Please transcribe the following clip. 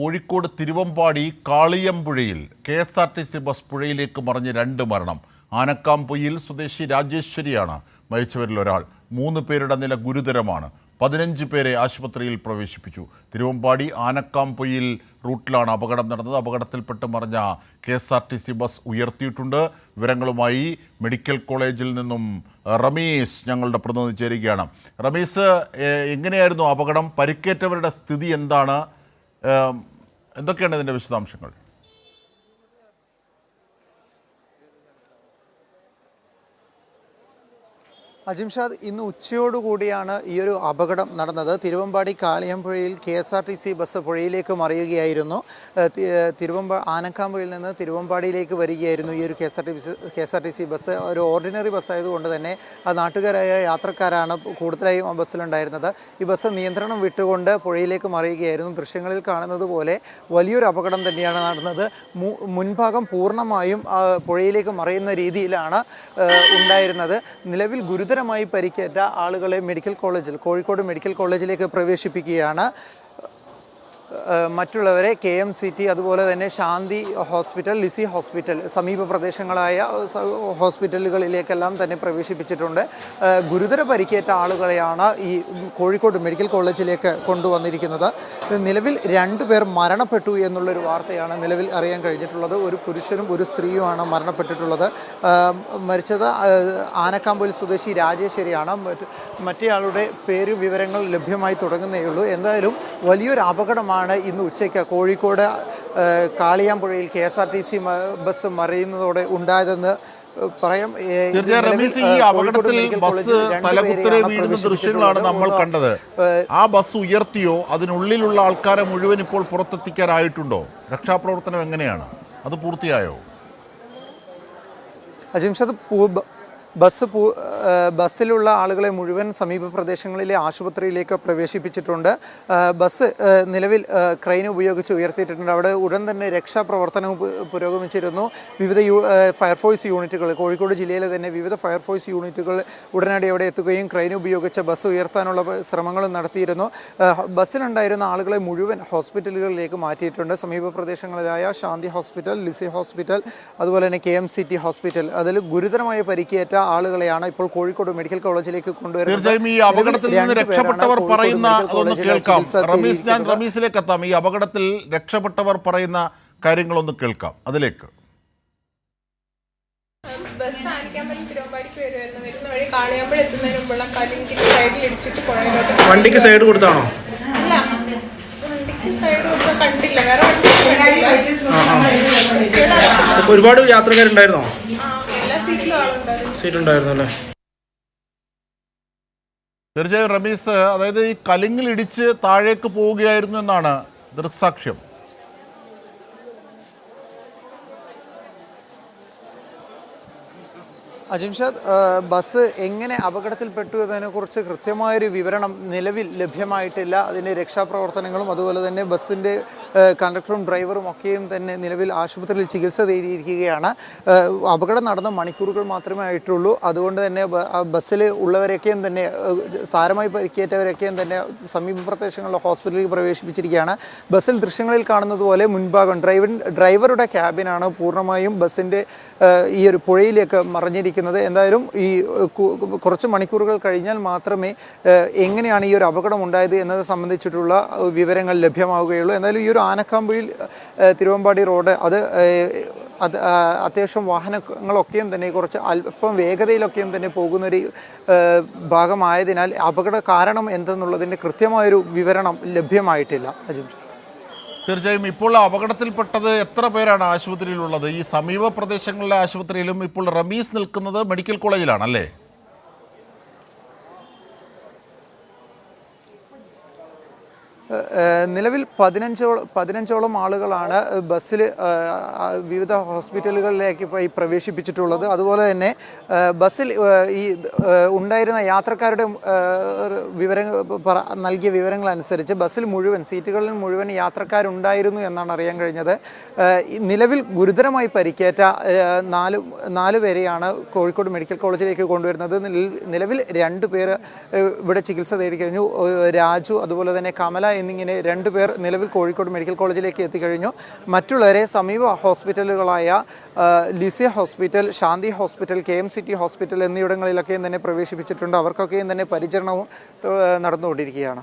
Kozhikode Thiruvambady കാളിയമ്പുഴയിൽ K S R T C bus പുഴയിലേക്ക് മറിഞ്ഞ് രണ്ട് മരണം. ആനക്കാംപൊയ്യിൽ സ്വദേശി രാജേശ്വരിയാണ്. മരിച്ചവരിൽ ഒരാൾ. മൂന്ന് പേരുടെ നില ഗുരുതരമാണ്. പതിനഞ്ച് പേരെ ആശുപത്രിയിൽ പ്രവേശിപ്പിച്ചു. തിരുവമ്പാടി ആനക്കാംപൊയ്യിൽ റൂട്ടിലാണ് അപകടം നടന്നത്. അപകടത്തിൽപ്പെട്ട് മറിഞ്ഞ K S R T C bus ഉയർത്തിയിട്ടുണ്ട്. വിവരങ്ങളുമായി മെഡിക്കൽ കോളേജിൽ നിന്നും റമീസ് ഞങ്ങളുടെ പ്രതിനിധി ചേരുകയാണ്. റമീസ് എങ്ങനെയായിരുന്നു അപകടം? പരിക്കേറ്റവരുടെ സ്ഥിതി എന്താണ്? എന്തൊക്കെയാണ് ഇതിന്റെ വിശദാംശങ്ങൾ? അജിംഷാദ് ഇന്ന് ഉച്ചയോടുകൂടിയാണ് ഈ ഒരു അപകടം നടന്നത്. Thiruvambady കാളിയമ്പുഴയിൽ K S R T C bus പുഴയിലേക്ക് മറിയുകയായിരുന്നു. തിരുവമ്പ ആനക്കാമ്പുഴയിൽ നിന്ന് തിരുവമ്പാടിയിലേക്ക് വരികയായിരുന്നു ഈ ഒരു K S R T bus K S R T C bus. ഒരു ഓർഡിനറി ബസ് ആയതുകൊണ്ട് തന്നെ നാട്ടുകാരായ യാത്രക്കാരാണ് കൂടുതലായും ആ ബസ്സിലുണ്ടായിരുന്നത്. ഈ ബസ് നിയന്ത്രണം വിട്ടുകൊണ്ട് പുഴയിലേക്ക് മറിയുകയായിരുന്നു. ദൃശ്യങ്ങളിൽ കാണുന്നത് പോലെ വലിയൊരു അപകടം തന്നെയാണ് നടന്നത്. മുൻഭാഗം പൂർണമായും പുഴയിലേക്ക് മറിയുന്ന രീതിയിലാണ് ഉണ്ടായിരുന്നത്. നിലവിൽ ഗുരുതരമായി പരിക്കേറ്റ ആളുകളെ മെഡിക്കൽ കോളേജിൽ കോഴിക്കോട് മെഡിക്കൽ കോളേജിലേക്ക് പ്രവേശിപ്പിക്കുകയാണ് മറ്റുള്ളവരെ കെ എം സി ടി അതുപോലെ തന്നെ ശാന്തി ഹോസ്പിറ്റൽ ലിസി ഹോസ്പിറ്റൽ സമീപ പ്രദേശങ്ങളായ ഹോസ്പിറ്റലുകളിലേക്കെല്ലാം തന്നെ പ്രവേശിപ്പിച്ചിട്ടുണ്ട്. ഗുരുതര പരിക്കേറ്റ ആളുകളെയാണ് ഈ കോഴിക്കോട് മെഡിക്കൽ കോളേജിലേക്ക് കൊണ്ടുവന്നിരിക്കുന്നത്. നിലവിൽ രണ്ടു പേർ മരണപ്പെട്ടു എന്നുള്ളൊരു വാർത്തയാണ് നിലവിൽ അറിയാൻ കഴിഞ്ഞിട്ടുള്ളത്. ഒരു പുരുഷനും ഒരു സ്ത്രീയുമാണ് മരണപ്പെട്ടിട്ടുള്ളത്. മരിച്ചത് ആനക്കാമ്പൊലി സ്വദേശി രാജേശ്വരിയാണ് മറ്റേ മറ്റേയാളുടെ പേര് വിവരങ്ങൾ ലഭ്യമായി തുടങ്ങുന്നേ ഉള്ളൂ എന്തായാലും വലിയൊരു അപകടമാണ് ഇന്ന് ഉച്ചയ്ക്ക് Kozhikode കാളിയാമ്പുഴയിൽ K S R T C bus മറിയുന്നതോടെ ഉണ്ടായതെന്ന് പറയാം. റമീസ് ഈ അപകടത്തിൽ ബസ് തലകുത്തരെ വീഴുന്ന ദൃശ്യങ്ങളാണ് നമ്മൾ കണ്ടത്. ആ ബസ് ഉയർത്തിയോ അതിനുള്ളിലുള്ള ആൾക്കാരെ മുഴുവൻ ഇപ്പോൾ പുറത്തെത്തിക്കാനായിട്ടുണ്ടോ? രക്ഷാപ്രവർത്തനം എങ്ങനെയാണ്? അത് പൂർത്തിയായോ? അജിംഷത് ബസ് ബസ്സിലുള്ള ആളുകളെ മുഴുവൻ സമീപ പ്രദേശങ്ങളിലെ ആശുപത്രിയിലേക്ക് പ്രവേശിപ്പിച്ചിട്ടുണ്ട്. ബസ് നിലവിൽ ക്രെയിൻ ഉപയോഗിച്ച് ഉയർത്തിയിട്ടുണ്ട്. അവിടെ ഉടൻ തന്നെ രക്ഷാപ്രവർത്തനം പുരോഗമിച്ചിരുന്നു. വിവിധ യു ഫയർഫോഴ്സ് യൂണിറ്റുകൾ കോഴിക്കോട് ജില്ലയിലെ തന്നെ വിവിധ ഫയർഫോഴ്സ് യൂണിറ്റുകൾ ഉടനടി അവിടെ എത്തുകയും ക്രെയിൻ ഉപയോഗിച്ച് ബസ് ഉയർത്താനുള്ള ശ്രമങ്ങളും നടത്തിയിരുന്നു. ബസ്സിലുണ്ടായിരുന്ന ആളുകളെ മുഴുവൻ ഹോസ്പിറ്റലുകളിലേക്ക് മാറ്റിയിട്ടുണ്ട്. സമീപ പ്രദേശങ്ങളിലായ ശാന്തി ഹോസ്പിറ്റൽ ലിസി ഹോസ്പിറ്റൽ അതുപോലെ തന്നെ K M C T hospital. അതിൽ ഗുരുതരമായ പരിക്കേറ്റ ആളുകളെയാണ് ഇപ്പോൾ കോഴിക്കോട് മെഡിക്കൽ കോളേജിലേക്ക് കൊണ്ടുവരുന്നത്. തീർച്ചയായും ഈ അപകടത്തിൽ നിന്ന് രക്ഷപ്പെട്ടവർ പറയുന്ന അതൊന്ന് കേൾക്കാം. റമീസ് ഞാൻ. റമീസിലേക്ക് എത്താം. ഈ അപകടത്തിൽ രക്ഷപ്പെട്ടവർ പറയുന്ന കാര്യങ്ങളൊന്ന് കേൾക്കാം. അതിലേക്ക്. ബസ് ആനിക്കാമ്പലം തിരുവമ്പാടിക്ക് വരുമായിരുന്നു വരുന്ന വഴി കാളിയാമ്പഴ എത്തുന്നതിന് മുമ്പുള്ള കല്ലിന്റെ സൈഡിൽ ഇടിച്ചിട്ട് പുഴയിലോട്ട് വണ്ടിക്ക് സൈഡ് കൊടുത്താണോ? അല്ല വണ്ടിക്ക് സൈഡ് കൊടുത്താൽ കണ്ടില്ല. വേറെ വണ്ടി ഒരുപാട് യാത്രക്കാരുണ്ടായിരുന്നോ? എല്ലാ സീറ്റിലും ആളുണ്ടായിരുന്നു. സീറ്റ് ഉണ്ടായിരുന്നു അല്ലേ തീർച്ചയായും റമീസ് അതായത് ഈ കലിങ്ങിലിടിച്ച് താഴേക്ക് പോവുകയായിരുന്നു എന്നാണ് ദൃക്സാക്ഷ്യം. അജിംഷാദ് ബസ് എങ്ങനെ അപകടത്തിൽപ്പെട്ടു എന്നതിനെക്കുറിച്ച് കൃത്യമായൊരു വിവരണം നിലവിൽ ലഭ്യമായിട്ടില്ല. അതിന്റെ രക്ഷാപ്രവർത്തനങ്ങളും അതുപോലെ തന്നെ ബസ്സിന്റെ കണ്ടക്ടറും ഡ്രൈവറും ഒക്കെയും തന്നെ നിലവിൽ ആശുപത്രിയിൽ ചികിത്സ തേടിയിരിക്കുകയാണ്. അപകടം നടന്ന മണിക്കൂറുകൾ മാത്രമേ ആയിട്ടുള്ളൂ. അതുകൊണ്ട് തന്നെ ബസ്സിൽ ഉള്ളവരൊക്കെയും തന്നെ സാരമായി പരിക്കേറ്റവരൊക്കെയും തന്നെ സമീപ പ്രദേശങ്ങളിലെ ഹോസ്പിറ്റലിൽ പ്രവേശിപ്പിച്ചിരിക്കുകയാണ്. ബസ്സിൽ ദൃശ്യങ്ങളിൽ കാണുന്നത് പോലെ മുൻഭാഗം ഡ്രൈവർ ഡ്രൈവറുടെ ക്യാബിനാണ് പൂർണമായും ബസ്സിന്റെ ഈ ഒരു പുഴയിലേക്ക് മറിഞ്ഞിരിക്കുന്നത്. എന്തായാലും ഈ കുറച്ച് മണിക്കൂറുകൾ കഴിഞ്ഞാൽ മാത്രമേ എങ്ങനെയാണ് ഈ ഒരു അപകടം ഉണ്ടായത് എന്നത് സംബന്ധിച്ചിട്ടുള്ള വിവരങ്ങൾ ലഭ്യമാവുകയുള്ളൂ. എന്തായാലും ഈ ഒരു ആനക്കാമ്പയിൽ തിരുവമ്പാടി റോഡ് അത് അത് അത്യാവശ്യം വാഹനങ്ങളൊക്കെയും തന്നെ കുറച്ച് അല്പം വേഗതയിലൊക്കെയും തന്നെ പോകുന്നൊരു ഭാഗമായതിനാൽ അപകട കാരണം എന്തെന്നുള്ളതിന്റെ കൃത്യമായൊരു വിവരണം ലഭ്യമായിട്ടില്ല. അജിംഷ തീർച്ചയായും ഇപ്പോൾ അപകടത്തിൽപ്പെട്ടത് എത്ര പേരാണ് ആശുപത്രിയിലുള്ളത്? ഈ സമീപ പ്രദേശങ്ങളിലെ ആശുപത്രിയിലും ഇപ്പോൾ റമീസ് നിൽക്കുന്നത് മെഡിക്കൽ കോളേജിലാണ് അല്ലേ ഏഹ് നിലവിൽ പതിനഞ്ചോളം പതിനഞ്ചോളം ആളുകളാണ് ബസ്സിൽ വിവിധ ഹോസ്പിറ്റലുകളിലേക്ക് പോയി പ്രവേശിപ്പിച്ചിട്ടുള്ളത്. അതുപോലെ തന്നെ ബസ്സിൽ ഈ ഉണ്ടായിരുന്ന യാത്രക്കാരുടെ വിവരങ്ങൾ നൽകിയ വിവരങ്ങൾ അനുസരിച്ച് ബസ്സിൽ മുഴുവൻ സീറ്റുകളിൽ മുഴുവൻ യാത്രക്കാരുണ്ടായിരുന്നു എന്നാണ് അറിയാൻ കഴിഞ്ഞത്. നിലവിൽ ഗുരുതരമായി പരിക്കേറ്റ നാല് നാല് പേരെയാണ് കോഴിക്കോട് മെഡിക്കൽ കോളേജിലേക്ക് കൊണ്ടുവരുന്നത്. നിലവിൽ- രണ്ട് പേര് ഇവിടെ ചികിത്സ തേടി കഴിഞ്ഞു. രാജു അതുപോലെ തന്നെ കമല എന്നിങ്ങനെ രണ്ടുപേർ നിലവിൽ കോഴിക്കോട് മെഡിക്കൽ കോളേജിലേക്ക് എത്തിക്കഴിഞ്ഞു. മറ്റുള്ളവരെ സമീപ ഹോസ്പിറ്റലുകളായ Lisie hospital Shanti hospital K M city hospital എന്നിവിടങ്ങളിലൊക്കെയും തന്നെ പ്രവേശിപ്പിച്ചിട്ടുണ്ട്. അവർക്കൊക്കെയും തന്നെ പരിചരണവും നടന്നുകൊണ്ടിരിക്കുകയാണ്.